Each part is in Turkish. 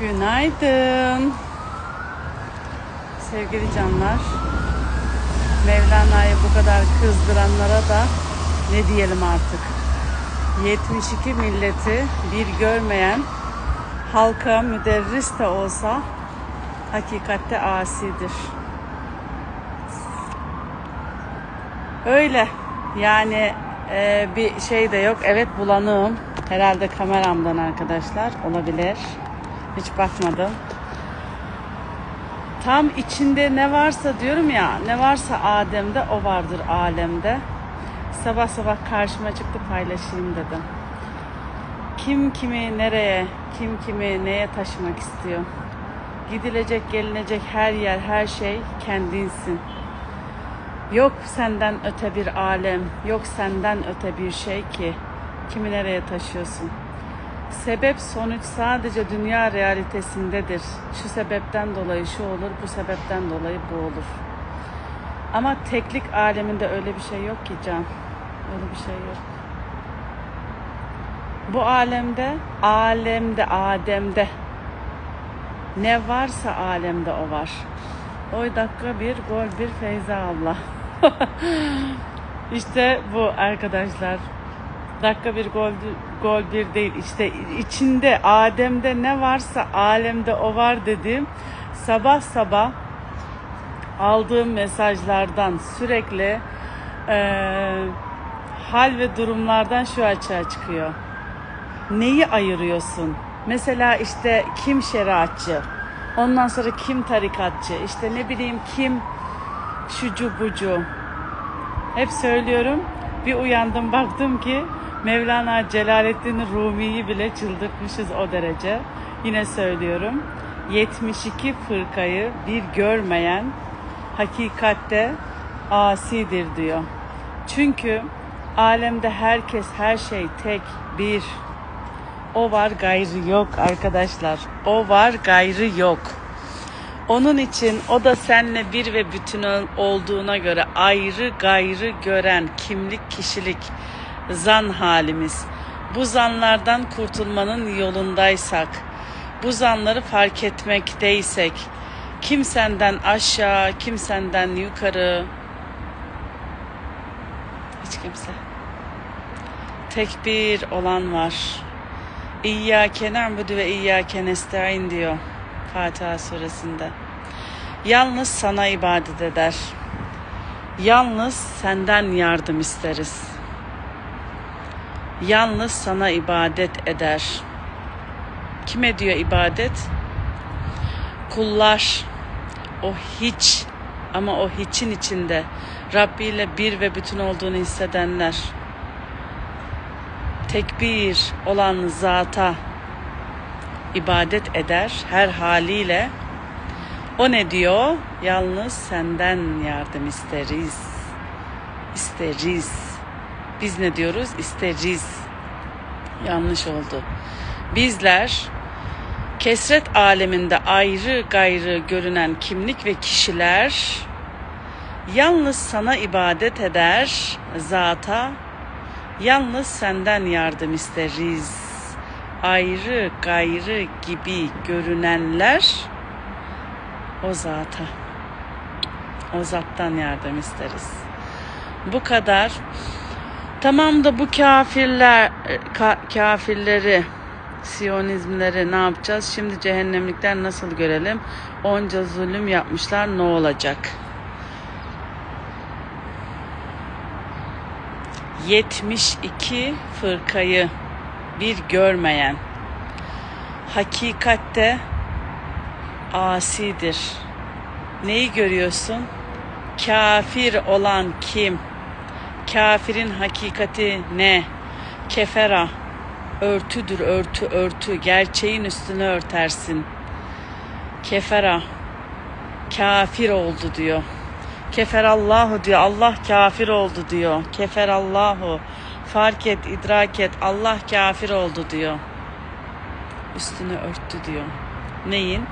Günaydın. Sevgili canlar. Mevlana'yı bu kadar kızdıranlara da ne diyelim artık. 72 milleti bir görmeyen halka müderris de olsa hakikatte asidir. Öyle. Yani e, bir şey de yok. Evet bulanığım. Herhalde kameramdan arkadaşlar. Olabilir. Hiç bakmadım. Tam içinde ne varsa diyorum ya, ne varsa Adem'de o vardır alemde. Sabah sabah karşıma çıktı paylaşayım dedim. Kim kimi nereye, kim kimi neye taşımak istiyor? Gidilecek, gelinecek her yer, her şey kendinsin. Yok senden öte bir alem, yok senden öte bir şey ki kimi nereye taşıyorsun. Sebep sonuç sadece dünya realitesindedir. Şu sebepten dolayı şu olur, bu sebepten dolayı bu olur. Ama teklik aleminde öyle bir şey yok ki Can. Öyle bir şey yok. Bu alemde, alemde, Adem'de ne varsa alemde o var. Oy dakika bir, gol bir Feyza abla. işte bu arkadaşlar. Dakika bir gol, gol bir değil. İşte içinde Adem'de ne varsa alemde o var dediğim sabah sabah aldığım mesajlardan sürekli eee, hal ve durumlardan şu açığa çıkıyor. Neyi ayırıyorsun? Mesela işte kim şeriatçı? Ondan sonra kim tarikatçı? İşte ne bileyim kim şucu bucu. Hep söylüyorum. Bir uyandım baktım ki Mevlana Celaleddin Rumi'yi bile çıldırtmışız o derece. Yine söylüyorum. 72 fırkayı bir görmeyen hakikatte asidir diyor. Çünkü alemde herkes her şey tek bir. O var gayrı yok arkadaşlar. O var gayrı yok. Onun için o da seninle bir ve bütün olduğuna göre ayrı gayrı gören kimlik kişilik zan halimiz. Bu zanlardan kurtulmanın yolundaysak, bu zanları fark etmekteysek, kim senden aşağı, kim senden yukarı, hiç kimse. Tek bir olan var. İyyâke na'budu ve iyyâke nestaîn diyor Fatiha suresinde. Yalnız sana ibadet eder. Yalnız senden yardım isteriz. Yalnız sana ibadet eder. Kime diyor ibadet? Kullar. O hiç ama o hiçin içinde Rabbi ile bir ve bütün olduğunu hissedenler tekbir olan zata ibadet eder her haliyle. O ne diyor? Yalnız senden yardım isteriz. İsteriz. Biz ne diyoruz? İsteriz. Yanlış oldu. Bizler kesret aleminde ayrı gayrı görünen kimlik ve kişiler yalnız sana ibadet eder zata Yalnız senden yardım isteriz. Ayrı gayrı gibi görünenler o zata. O zattan yardım isteriz. Bu kadar. Tamam da bu kafirler ka, kafirleri Siyonizmleri ne yapacağız? Şimdi cehennemlikler nasıl görelim? Onca zulüm yapmışlar ne olacak? 72 fırkayı bir görmeyen hakikatte asidir. Neyi görüyorsun? Kafir olan kim? Kafirin hakikati ne? Kefera. Örtüdür örtü örtü. Gerçeğin üstüne örtersin. Kefera. Kafir oldu diyor. Keferallahu diyor. Allah kafir oldu diyor. Keferallahu. Fark et, idrak et. Allah kafir oldu diyor. Üstünü örttü diyor. Neyin?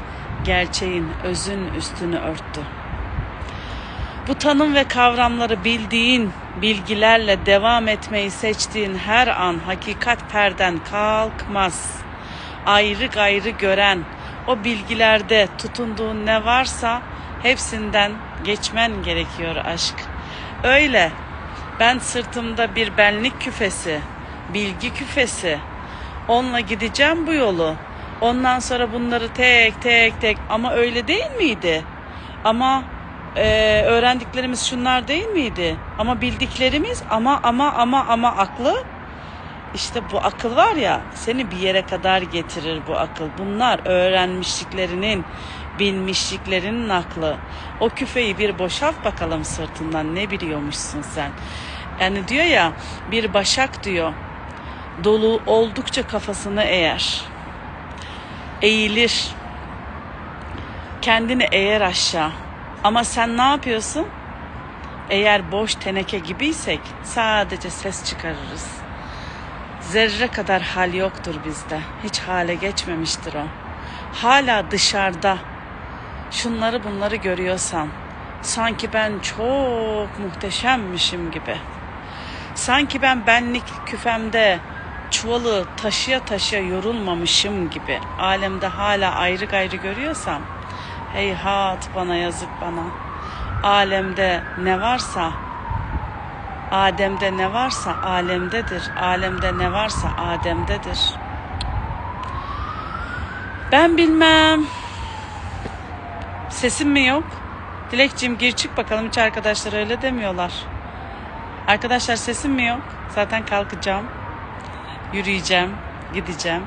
Gerçeğin, özün üstünü örttü. Bu tanım ve kavramları bildiğin bilgilerle devam etmeyi seçtiğin her an hakikat perden kalkmaz. Ayrı gayrı gören, o bilgilerde tutunduğun ne varsa hepsinden geçmen gerekiyor aşk. Öyle ben sırtımda bir benlik küfesi, bilgi küfesi. Onunla gideceğim bu yolu. Ondan sonra bunları tek tek tek ama öyle değil miydi? Ama e, öğrendiklerimiz şunlar değil miydi? Ama bildiklerimiz ama ama ama ama aklı işte bu akıl var ya seni bir yere kadar getirir bu akıl. Bunlar öğrenmişliklerinin, bilmişliklerinin aklı. O küfeyi bir boşalt bakalım sırtından ne biliyormuşsun sen. Yani diyor ya bir başak diyor dolu oldukça kafasını eğer. Eğilir. Kendini eğer aşağı. Ama sen ne yapıyorsun? Eğer boş teneke gibiysek sadece ses çıkarırız. Zerre kadar hal yoktur bizde. Hiç hale geçmemiştir o. Hala dışarıda şunları bunları görüyorsan sanki ben çok muhteşemmişim gibi. Sanki ben benlik küfemde çuvalı taşıya taşıya yorulmamışım gibi alemde hala ayrı gayrı görüyorsam heyhat bana yazık bana. Alemde ne varsa Adem'de ne varsa alemdedir. Alemde ne varsa Adem'dedir. Ben bilmem. Sesim mi yok? Dilekciğim gir çık bakalım hiç arkadaşlar öyle demiyorlar. Arkadaşlar sesim mi yok? Zaten kalkacağım. Yürüyeceğim. Gideceğim.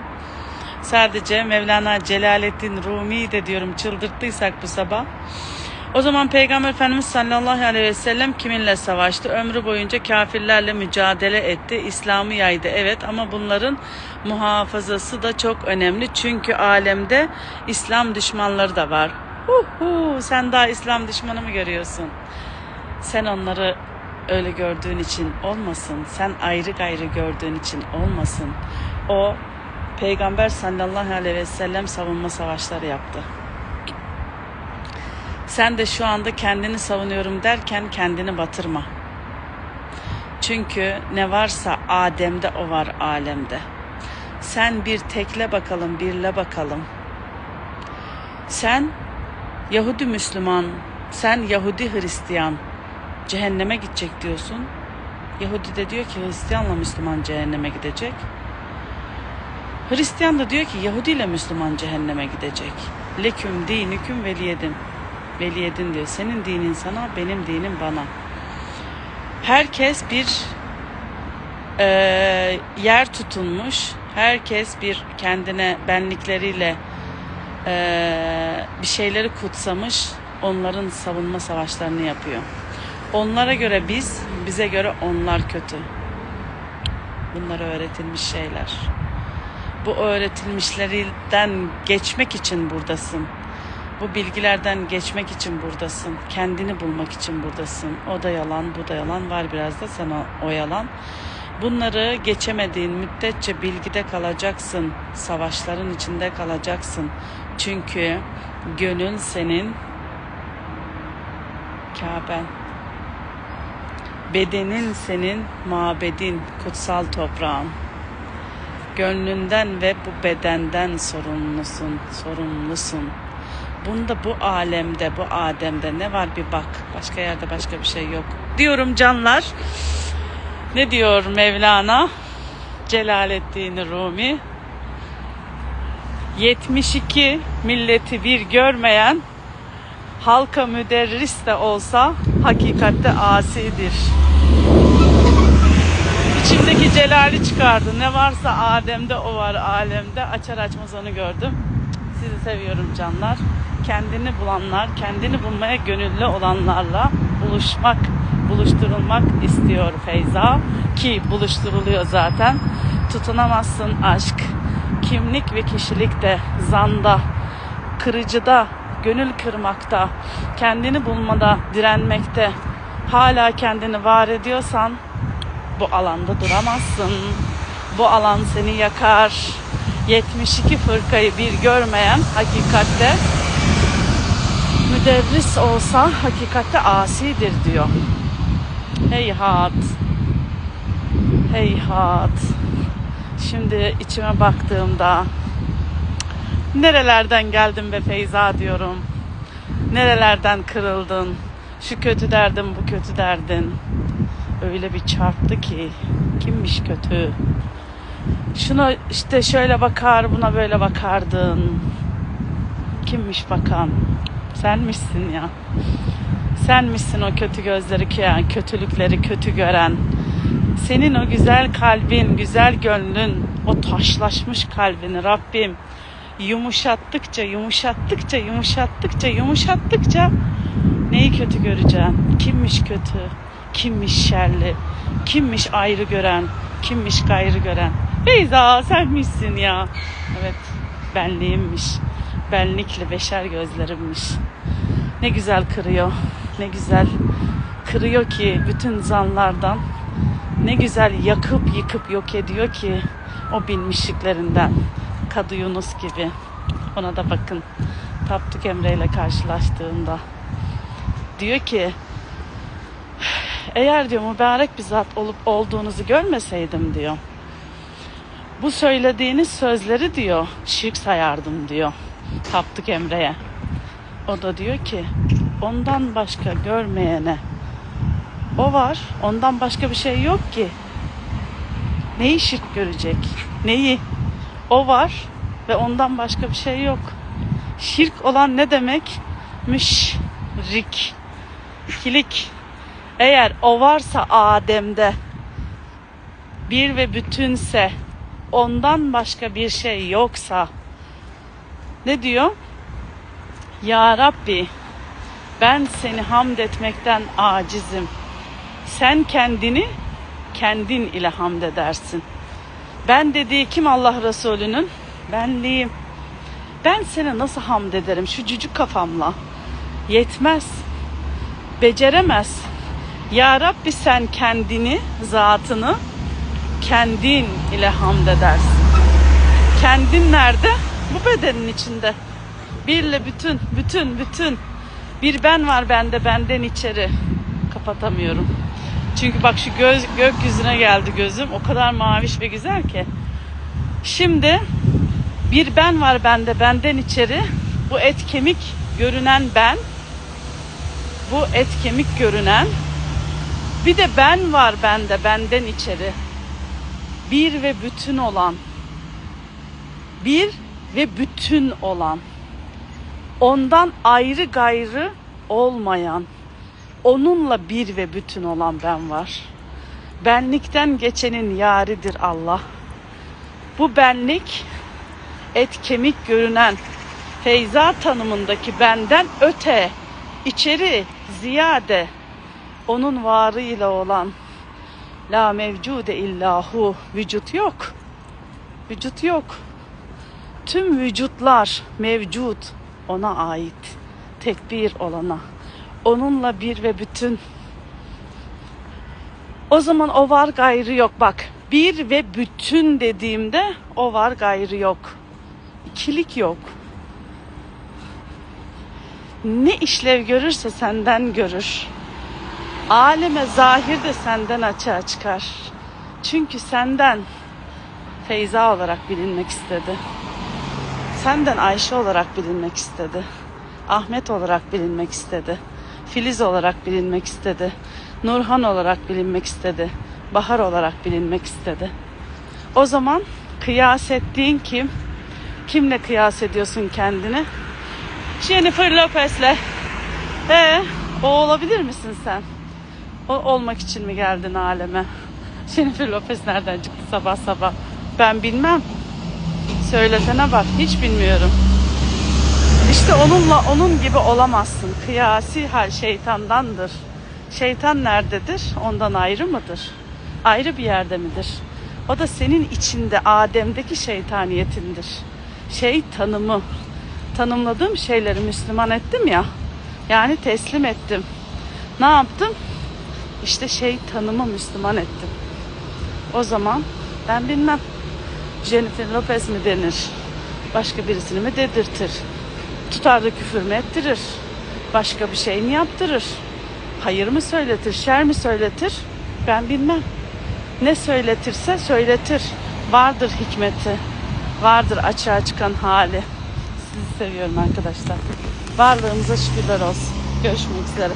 Sadece Mevlana Celaleddin Rumi'yi de diyorum çıldırttıysak bu sabah. O zaman Peygamber Efendimiz sallallahu aleyhi ve sellem kiminle savaştı? Ömrü boyunca kafirlerle mücadele etti. İslam'ı yaydı evet ama bunların muhafazası da çok önemli. Çünkü alemde İslam düşmanları da var. Huhu, sen daha İslam düşmanı mı görüyorsun? Sen onları öyle gördüğün için olmasın. Sen ayrı gayrı gördüğün için olmasın. O Peygamber sallallahu aleyhi ve sellem savunma savaşları yaptı. Sen de şu anda kendini savunuyorum derken kendini batırma. Çünkü ne varsa Adem'de o var alemde. Sen bir tekle bakalım, birle bakalım. Sen Yahudi Müslüman, sen Yahudi Hristiyan cehenneme gidecek diyorsun. Yahudi de diyor ki Hristiyanla Müslüman cehenneme gidecek. Hristiyan da diyor ki Yahudi ile Müslüman cehenneme gidecek. Leküm dinüküm veliyedim. Veliyedin diyor. Senin dinin sana, benim dinim bana. Herkes bir e, yer tutunmuş. Herkes bir kendine benlikleriyle e, bir şeyleri kutsamış. Onların savunma savaşlarını yapıyor. Onlara göre biz, bize göre onlar kötü. Bunlar öğretilmiş şeyler. Bu öğretilmişlerinden geçmek için buradasın. Bu bilgilerden geçmek için buradasın. Kendini bulmak için buradasın. O da yalan, bu da yalan. Var biraz da sana o yalan. Bunları geçemediğin müddetçe bilgide kalacaksın. Savaşların içinde kalacaksın. Çünkü gönül senin Kaben. Bedenin senin mabedin, kutsal toprağın. Gönlünden ve bu bedenden sorumlusun, sorumlusun. Bunda bu alemde, bu Adem'de ne var bir bak. Başka yerde başka bir şey yok. Diyorum canlar. Ne diyor Mevlana? Celaleddin Rumi. 72 milleti bir görmeyen halka müderris de olsa hakikatte asidir. İçimdeki celali çıkardı. Ne varsa Adem'de o var alemde. Açar açmaz onu gördüm. Sizi seviyorum canlar. Kendini bulanlar, kendini bulmaya gönüllü olanlarla buluşmak, buluşturulmak istiyor Feyza. Ki buluşturuluyor zaten. Tutunamazsın aşk. Kimlik ve kişilik de zanda, kırıcıda, gönül kırmakta, kendini bulmada, direnmekte, hala kendini var ediyorsan bu alanda duramazsın. Bu alan seni yakar. 72 fırkayı bir görmeyen hakikatte müderris olsa hakikatte asidir diyor. Heyhat. Heyhat. Şimdi içime baktığımda Nerelerden geldin be Feyza diyorum. Nerelerden kırıldın. Şu kötü derdin bu kötü derdin. Öyle bir çarptı ki kimmiş kötü. Şuna işte şöyle bakar buna böyle bakardın. Kimmiş bakan? Senmişsin ya. Senmişsin o kötü gözleri yani kötülükleri kötü gören. Senin o güzel kalbin, güzel gönlün, o taşlaşmış kalbini Rabbim yumuşattıkça, yumuşattıkça, yumuşattıkça, yumuşattıkça neyi kötü göreceğim? Kimmiş kötü? Kimmiş şerli? Kimmiş ayrı gören? Kimmiş gayrı gören? Beyza senmişsin ya. Evet benliğimmiş. Benlikli beşer gözlerimmiş. Ne güzel kırıyor. Ne güzel kırıyor ki bütün zanlardan. Ne güzel yakıp yıkıp yok ediyor ki o bilmişliklerinden. Kadı Yunus gibi. Ona da bakın. Tapduk Emre ile karşılaştığında. Diyor ki eğer diyor mübarek bir zat olup olduğunuzu görmeseydim diyor. Bu söylediğiniz sözleri diyor şirk sayardım diyor. Tapduk Emre'ye. O da diyor ki ondan başka görmeyene o var. Ondan başka bir şey yok ki. Neyi şirk görecek? Neyi? O var ve ondan başka bir şey yok. Şirk olan ne demek? Müşrik. İkilik. Eğer o varsa Adem'de bir ve bütünse ondan başka bir şey yoksa ne diyor? Ya Rabbi ben seni hamd etmekten acizim. Sen kendini kendin ile hamd edersin. Ben dediği kim Allah Resulü'nün? Benliğim. Ben seni nasıl hamd ederim şu cücük kafamla? Yetmez. Beceremez. Ya Rabbi sen kendini, zatını kendin ile hamd edersin. Kendin nerede? Bu bedenin içinde. Birle bütün, bütün, bütün. Bir ben var bende, benden içeri. Kapatamıyorum. Çünkü bak şu göz, gökyüzüne geldi gözüm. O kadar maviş ve güzel ki. Şimdi bir ben var bende, benden içeri. Bu et kemik görünen ben. Bu et kemik görünen. Bir de ben var bende, benden içeri. Bir ve bütün olan. Bir ve bütün olan ondan ayrı gayrı olmayan, onunla bir ve bütün olan ben var. Benlikten geçenin yaridir Allah. Bu benlik et kemik görünen Feyza tanımındaki benden öte, içeri, ziyade onun varıyla olan la mevcude illahu vücut yok. Vücut yok. Tüm vücutlar mevcut ona ait. Tekbir olana. Onunla bir ve bütün. O zaman o var gayrı yok. Bak bir ve bütün dediğimde o var gayrı yok. İkilik yok. Ne işlev görürse senden görür. Aleme zahir de senden açığa çıkar. Çünkü senden Feyza olarak bilinmek istedi. Senden Ayşe olarak bilinmek istedi. Ahmet olarak bilinmek istedi. Filiz olarak bilinmek istedi. Nurhan olarak bilinmek istedi. Bahar olarak bilinmek istedi. O zaman kıyas ettiğin kim? Kimle kıyas ediyorsun kendini? Jennifer Lopez'le. Ee, o olabilir misin sen? O olmak için mi geldin aleme? Jennifer Lopez nereden çıktı sabah sabah? Ben bilmem. Söylesene bak hiç bilmiyorum. İşte onunla onun gibi olamazsın. Kıyasi hal şeytandandır. Şeytan nerededir? Ondan ayrı mıdır? Ayrı bir yerde midir? O da senin içinde Adem'deki şeytaniyetindir. Şey tanımı. Tanımladığım şeyleri Müslüman ettim ya. Yani teslim ettim. Ne yaptım? İşte şey tanımı Müslüman ettim. O zaman ben bilmem. Jennifer Lopez mi denir? Başka birisini mi dedirtir? Tutar da küfür mü ettirir? Başka bir şey mi yaptırır? Hayır mı söyletir, şer mi söyletir? Ben bilmem. Ne söyletirse söyletir. Vardır hikmeti. Vardır açığa çıkan hali. Sizi seviyorum arkadaşlar. Varlığımıza şükürler olsun. Görüşmek üzere.